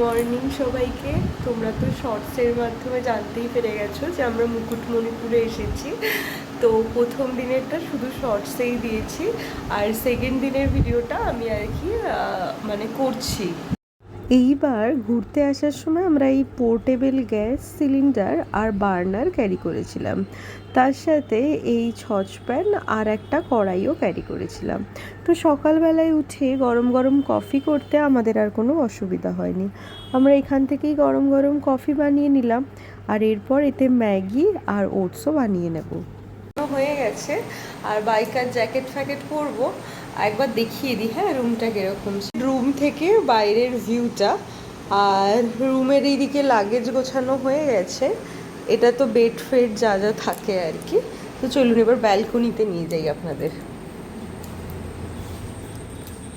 Morning সবাইকে। তোমরা তো শর্টসের মাধ্যমে জানতেই পেরে গেছো যে আমরা মুকুটমণিপুরে এসেছি। তো প্রথম দিনেরটা শুধু শর্টসেই দিয়েছি। আর সেকেন্ড দিনের ভিডিওটা আমি আর কি মানে করছি। এইবার ঘুরতে আসার সময় আমরা এই পোর্টেবল গ্যাস সিলিন্ডার আর বার্নার ক্যারি করেছিলাম। তার সাথে এই ছচপ্যান আর একটা কড়াইও ক্যারি করেছিলাম। তো সকালবেলায় উঠে গরম গরম কফি করতে আমাদের আর কোনো অসুবিধা হয়নি। আমরা এখান থেকেই গরম গরম কফি বানিয়ে নিলাম আর এরপর এতে ম্যাগি আর ওটসও বানিয়ে নেব। হয়ে গেছে। আর বাইকার জ্যাকেট ফ্যাকেট পরবো। একবার দেখিয়ে দিই হ্যাঁ রুমটা কীরকম। রুম থেকে বাইরের ভিউটা আর রুমের এইদিকে লাগেজ গোছানো হয়ে গেছে। এটা তো বেড ফেড যা যা থাকে আর কি। তো চলুন এবার ব্যালকনিতে নিয়ে যাই আপনাদের।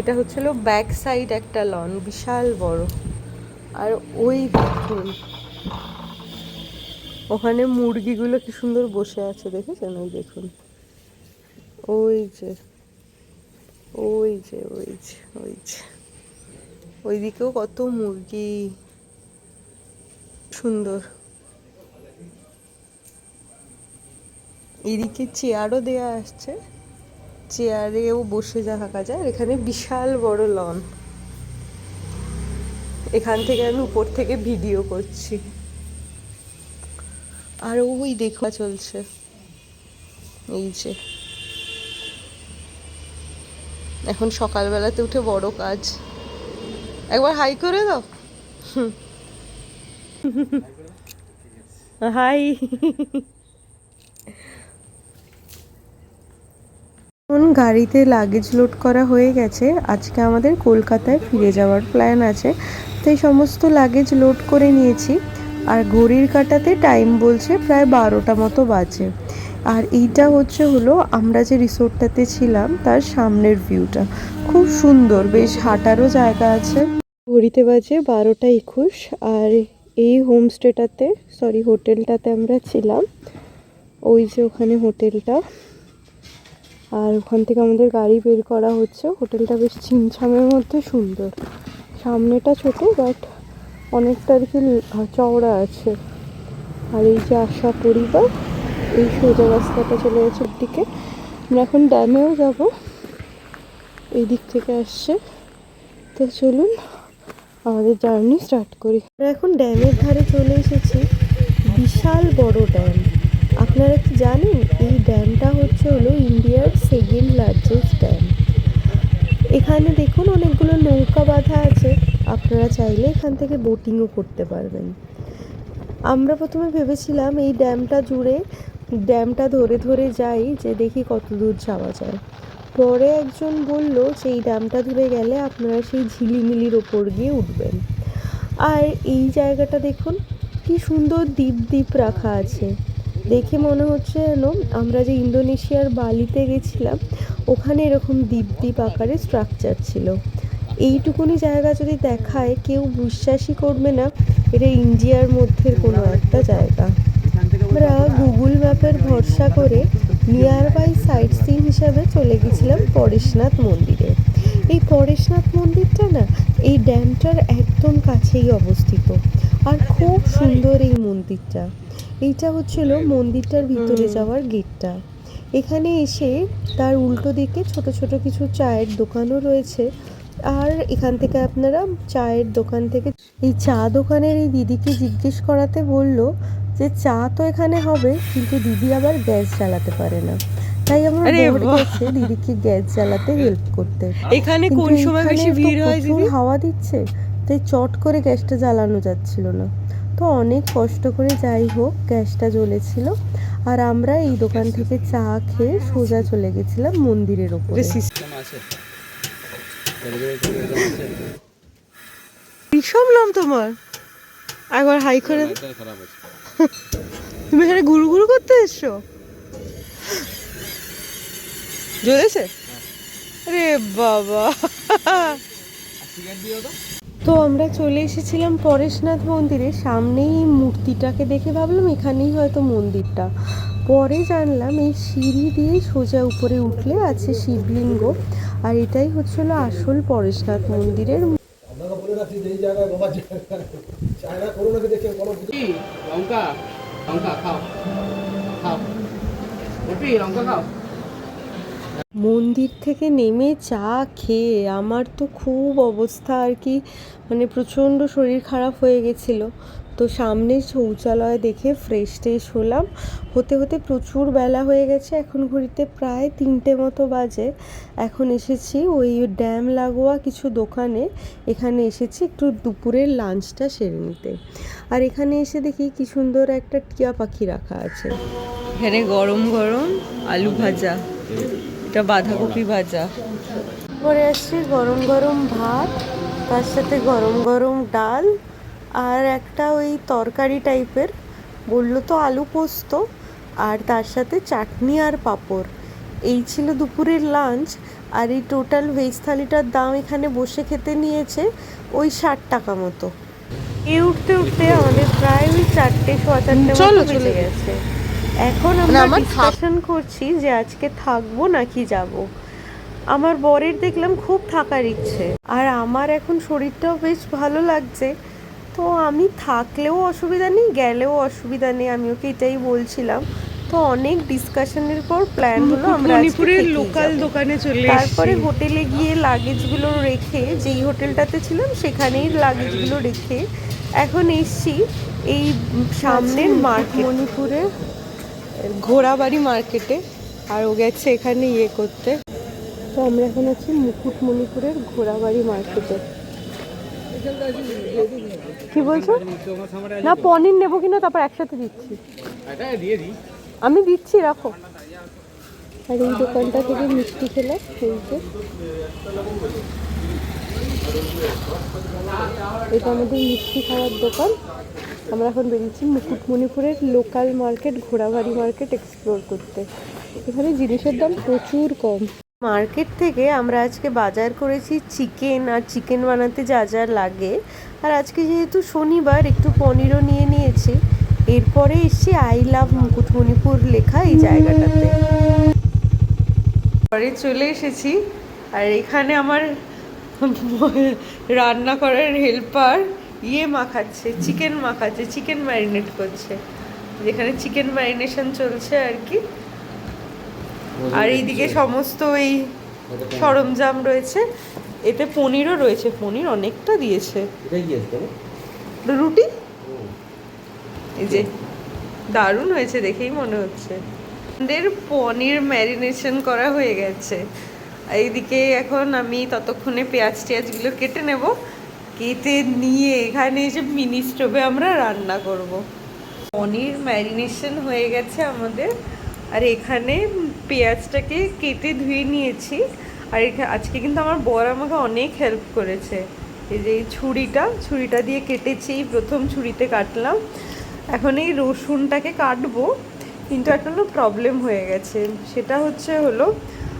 এটা হচ্ছিল ব্যাক সাইড একটা লন বিশাল বড়। আর ওই দেখুন, ওখানে মুরগিগুলো কি সুন্দর বসে আছে, দেখেছেন? ওই দেখুন। ওই যে। ওই যে ওই যে ওই যে। ওইদিকেও কত মুরগি। সুন্দর। এদিকে চেয়ারও দেয়া আসছে চেয়ারেও বসে যা থাকা যায়। এখানে বিশাল বড় লন। এখান থেকে আমি উপর থেকে ভিডিও করছি। আর ওই দেখা, চলছে। এই যে। এখন সকালবেলাতে উঠে বড় কাজ। একবার হাই করে দাও। হাই। এখন গাড়িতে লাগেজ লোড করা হয়ে গেছে। আজকে আমাদের কলকাতায় ফিরে যাওয়ার প্ল্যান আছে। তাই সমস্ত লাগেজ লোড করে নিয়েছি। আর ঘড়ির কাটাতে টাইম বলছে প্রায় বারোটা মতো বাজে। আর এইটা হচ্ছে হলো আমরা যে রিসোর্টটাতে ছিলাম, তার সামনের ভিউটা। খুব সুন্দর, বেশ হাঁটারও জায়গা আছে। ঘড়িতে বাজে বারোটা একুশ, আর এই হোমস্টেটাতে, সরি, হোটেলটাতে আমরা ছিলাম। ওই যে ওখানে হোটেলটা। আর ওখান থেকে আমাদের গাড়ি বের করা হচ্ছে। হোটেলটা বেশ ছিমছামের মধ্যে সুন্দর। সামনেটা ছোট, বাট অনেকটা আর কি চওড়া আছে। আর এই যে আশা পরিবার এই সোজা রাস্তাটা চলে গেছে দিকে আমরা এখন ড্যামেও যাব। এই দিক থেকে আসছে। তো চলুন আমাদের জার্নি স্টার্ট করি। আমরা এখন ড্যামের ধারে চলে এসেছি। বিশাল বড় ড্যাম। আপনারা কি জানেন, এই ড্যামটা হচ্ছে হলো ইন্ডিয়ার সেকেন্ড লার্জেস্ট ড্যাম এখানে দেখুন অনেকগুলো নৌকা বাঁধা আছে। আপনারা চাইলে এখান থেকে বোটিংও করতে পারবেন। আমরা প্রথমে ভেবেছিলাম এই ড্যামটা জুড়ে, ড্যামটা ধরে ধরে যাই, যে দেখি কত দূর যাওয়া যায়। পরে একজন বলল যে এই ড্যামটা ধরে গেলে আপনারা সেই ঝিলিমিলির ওপর গিয়ে উঠবেন। আর এই জায়গাটা দেখুন, কি সুন্দর দ্বীপ দ্বীপ রাখা আছে। দেখে মনে হচ্ছে যেন আমরা যে ইন্দোনেশিয়ার বালিতে গেছিলাম, ওখানে এরকম দ্বীপ দ্বীপ আকারে স্ট্রাকচার ছিল। এইটুকুনি জায়গা যদি দেখায়, কেউ বিশ্বাসই করবে না এটা ইন্ডিয়ার মধ্যে কোনো একটা জায়গা। আমরা গুগল ম্যাপের ভরসা করে নিয়ার বাই সাইট সিন হিসাবে চলে গেছিলাম পরেশনাথ মন্দিরে। এই পরেশনাথ মন্দিরটা না এই ড্যামটার একদম কাছেই অবস্থিত। আর খুব সুন্দর এই মন্দিরটা। এইটা হচ্ছিল মন্দিরটার ভিতরে যাওয়ার গেটটা। এখানে এসে তার উল্টো দিকে ছোট ছোট কিছু চায়ের দোকানও রয়েছে। আর এখান থেকে আপনারা চায়ের দোকান থেকে এই চা দোকানের এই দিদিকে জিজ্ঞেস করাতে বলল যে চা তো এখানে হবে কিন্তু দিদি আবার গ্যাস জ্বালাতে পারে না। তাই আমার গেছে দিদিকে গ্যাস জ্বালাতে হেল্প করতে। এখানে কোন সময় বেশি ভিড় হয় দিদি? হাওয়া দিচ্ছে তাই চট করে গ্যাসটা জ্বালানো যাচ্ছিল না। তো অনেক কষ্ট করে যাই হোক গ্যাসটা জ্বলেছিল। আর আমরা এই দোকান থেকে চা খেয়ে সোজা চলে গেছিলাম মন্দিরের ওপরে। সিস্টেম আছে তোমার। একবার হাই করে। তুমি এখানে ঘুরু ঘুরু করতে এসছো? জ্বলেছে? আরে বাবা। তো আমরা চলে এসেছিলাম পরেশনাথ মন্দিরে। সামনেই মূর্তিটাকে দেখে ভাবলাম এখানেই হয়তো মন্দিরটা। পরে জানলাম এই সিঁড়ি দিয়ে সোজা উপরে উঠলে আছে শিবলিঙ্গ। আর এটাই হচ্ছিল আসল পরেশনাথ মন্দিরের লঙ্কা? লঙ্কা খাও। খাও। লঙ্কা খাও। মন্দির থেকে নেমে চা খেয়ে আমার তো খুব অবস্থা আর কি মানে প্রচণ্ড শরীর খারাপ হয়ে গেছিল। তো সামনে শৌচালয় দেখে ফ্রেশ ট্রেশ হলাম। হতে হতে প্রচুর বেলা হয়ে গেছে, এখন ঘড়িতে প্রায় তিনটে মতো বাজে। এখন এসেছি ওই ড্যাম লাগোয়া কিছু দোকানে, এখানে এসেছি একটু দুপুরের লাঞ্চটা সেরে নিতে। আর এখানে এসে দেখি কি সুন্দর একটা টিয়া পাখি রাখা আছে। এখানে গরম গরম আলু ভাজা, এটা বাঁধাকপি ভাজা। পরে আসছে গরম গরম ভাত, তার সাথে গরম গরম ডাল আর একটা ওই তরকারি টাইপের বলল তো আলু পোস্ত আর তার সাথে চাটনি আর পাঁপড়। এই ছিল দুপুরের লাঞ্চ আর এই টোটাল ভেজ থালিটার দাম এখানে বসে খেতে নিয়েছে ওই ষাট টাকা মতো। এই উঠতে উঠতে আমাদের প্রায় ওই চারটে সোয়া চারটে চলো, মতো চলে গেছে। এখন আমরা ডিসকাশন করছি যে আজকে থাকব নাকি যাব। আমার বরের দেখলাম খুব থাকার ইচ্ছে। আর আমার এখন শরীরটাও বেশ ভালো লাগছে। তো আমি থাকলেও অসুবিধা নেই গেলেও অসুবিধা নেই আমি ওকে এটাই বলছিলাম। তো অনেক ডিসকাশনের পর প্ল্যান হলো আমরা মণিপুরের লোকাল দোকানে চলে তারপরে হোটেলে গিয়ে লাগেজগুলো রেখে যেই হোটেলটাতে ছিলাম সেখানেই লাগেজগুলো রেখে এখন এসছি এই সামনের মার্কেট মণিপুরে ঘোড়াবাড়ি মার্কেটে আর ও গেছে এখানে ইয়ে করতে। তো আমরা এখন আছি মুকুটমণিপুরের ঘোড়াবাড়ি মার্কেটে কি বলছো? না, পনির নেব কিনা তারপর একসাথে দিচ্ছি। আমি দিচ্ছি, রাখো। আর এই দোকানটা থেকে মিষ্টি খেলে যে। এটা আমাদের মিষ্টি খাওয়ার দোকান। আমরা এখন বেরিয়েছি মুকুটমণিপুরের লোকাল মার্কেট ঘোড়াবাড়ি মার্কেট এক্সপ্লোর করতে। এখানে জিনিসের দাম প্রচুর কম। মার্কেট থেকে আমরা আজকে বাজার করেছি চিকেন, আর চিকেন বানাতে যা যা লাগে। আর আজকে যেহেতু শনিবার, একটু পনিরও নিয়ে নিয়েছি। এরপরে এসছি আই লাভ মুকুটমণিপুর লেখা এই জায়গাটাতে। পরে চলে এসেছি, আর এখানে আমার রান্না করার হেল্পার ইয়ে মাখাচ্ছে, চিকেন মাখাচ্ছে, চিকেন ম্যারিনেট করছে। যেখানে চিকেন ম্যারিনেশন চলছে আর কি। আর এইদিকে সমস্ত এই সরঞ্জাম রয়েছে। এতে পনিরও রয়েছে। পনির অনেকটা দিয়েছে। রুটি? এই যে দারুণ হয়েছে দেখেই মনে হচ্ছে। আমাদের পনির ম্যারিনেশন করা হয়ে গেছে। এইদিকে এখন আমি ততক্ষণে পেঁয়াজ টেয়াজগুলো কেটে নেব। কেটে নিয়ে এখানে এসে মিনি স্টোভে আমরা রান্না করব। পনির ম্যারিনেশন হয়ে গেছে আমাদের। আর এখানে পেঁয়াজটাকে কেটে ধুয়ে নিয়েছি। আর আজকে কিন্তু আমার বর আমাকে অনেক হেল্প করেছে। এই যে এই ছুরিটা ছুরিটা দিয়ে কেটেছি, প্রথম ছুরিতে কাটলাম। এখন এই রসুনটাকে কাটবো। কিন্তু একটা হলো প্রবলেম হয়ে গেছে। সেটা হচ্ছে হলো,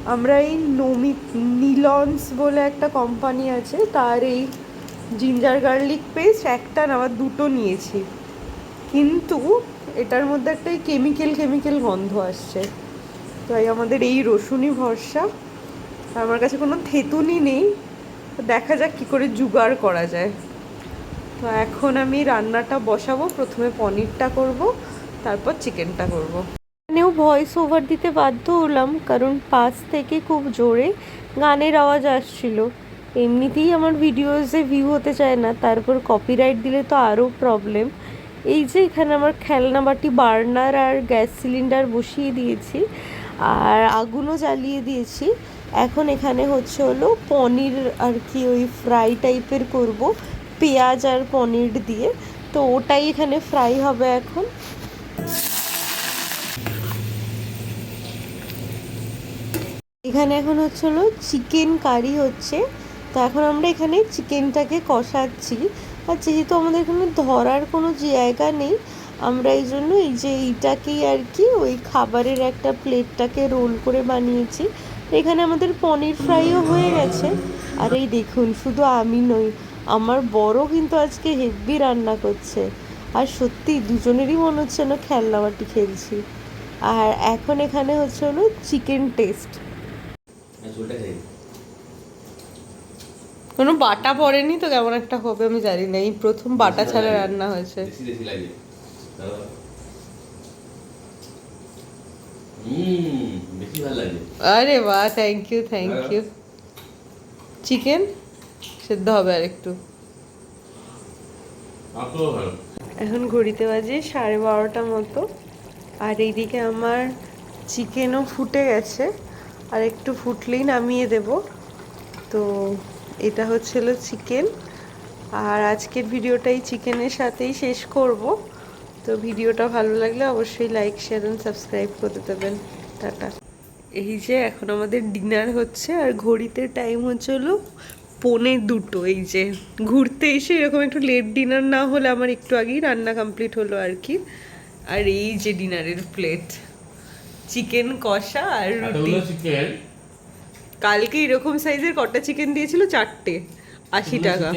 আমরা এই নমি, নিলন্স বলে একটা কোম্পানি আছে, তার এই জিঞ্জার গার্লিক পেস্ট একটা না, আবার দুটো নিয়েছি। কিন্তু এটার মধ্যে একটা এই কেমিক্যাল কেমিক্যাল গন্ধ আসছে। তাই আমাদের এই রসুনই ভরসা। আমার কাছে কোনো থেতুনি নেই। দেখা যাক কী করে জোগাড় করা যায়। তো এখন আমি রান্নাটা বসাবো। প্রথমে পনিরটা করব, তারপর চিকেনটা করব। এখানেও ভয়েস ওভার দিতে বাধ্য হলাম, কারণ পাশ থেকে খুব জোরে গানের আওয়াজ আসছিল। এমনিতেই আমার ভিডিওসে ভিউ হতে চায় না, তারপর কপিরাইট দিলে তো আরও প্রবলেম এই যে এখানে আমার খেলনা বাটি বার্নার আর গ্যাস সিলিন্ডার বসিয়ে দিয়েছি। আর আগুনও জ্বালিয়ে দিয়েছি। এখন এখানে হচ্ছে হলো পনির আর কি ওই ফ্রাই টাইপের করব, পেঁয়াজ আর পনির দিয়ে। তো ওটাই এখানে ফ্রাই হবে এখন। এখানে এখন হচ্ছে হলো চিকেন কারি হচ্ছে। তো এখন আমরা এখানে চিকেনটাকে কষাচ্ছি। আর যেহেতু আমাদের এখানে ধরার কোনো জায়গা নেই আমরা এই জন্য এই যে এইটাকেই আর কি ওই খাবারের একটা প্লেটটাকে রোল করে বানিয়েছি। এখানে আমাদের পনির ফ্রাইও হয়ে গেছে। আর এই দেখুন শুধু আমি নই আমার বড় কিন্তু আজকে হেভি রান্না করছে। আর সত্যি দুজনেরই মনে হচ্ছে না খেলনা বাটি খেলছি। আর এখন এখানে হচ্ছে হলো চিকেন টেস্ট কোনো বাটা পড়েনি তো? কেমন একটা হবে আমি জানি না। এই প্রথম বাটা ছাড়া রান্না হয়েছে। আরে বাহ thank you thank you chicken সেদ্ধ হবে আর একটু। এখন ঘড়িতে বাজে সাড়ে বারোটা মতো। আর এইদিকে আমার চিকেনও ফুটে গেছে। আর একটু ফুটলেই নামিয়ে দেব। তো এটা হচ্ছিল চিকেন আর আজকের ভিডিওটাই চিকেনের সাথেই শেষ করব। তো ভিডিওটা ভালো লাগলে অবশ্যই লাইক শেয়ার অ্যান্ড সাবস্ক্রাইব করে দেবেন। টাটা। এই যে এখন আমাদের ডিনার হচ্ছে আর ঘড়িতে টাইম হচ্ছে হলো পৌনে দুটো। এই যে ঘুরতে এসে এরকম একটু লেট ডিনার না হলে আমার একটু আগেই রান্না কমপ্লিট হলো আর কি। আর এই যে ডিনারের প্লেট চিকেন কষা আর রুটি। কালকে এরকম সাইজের কটা চিকেন দিয়েছিল? চারটে। আশি টাকা।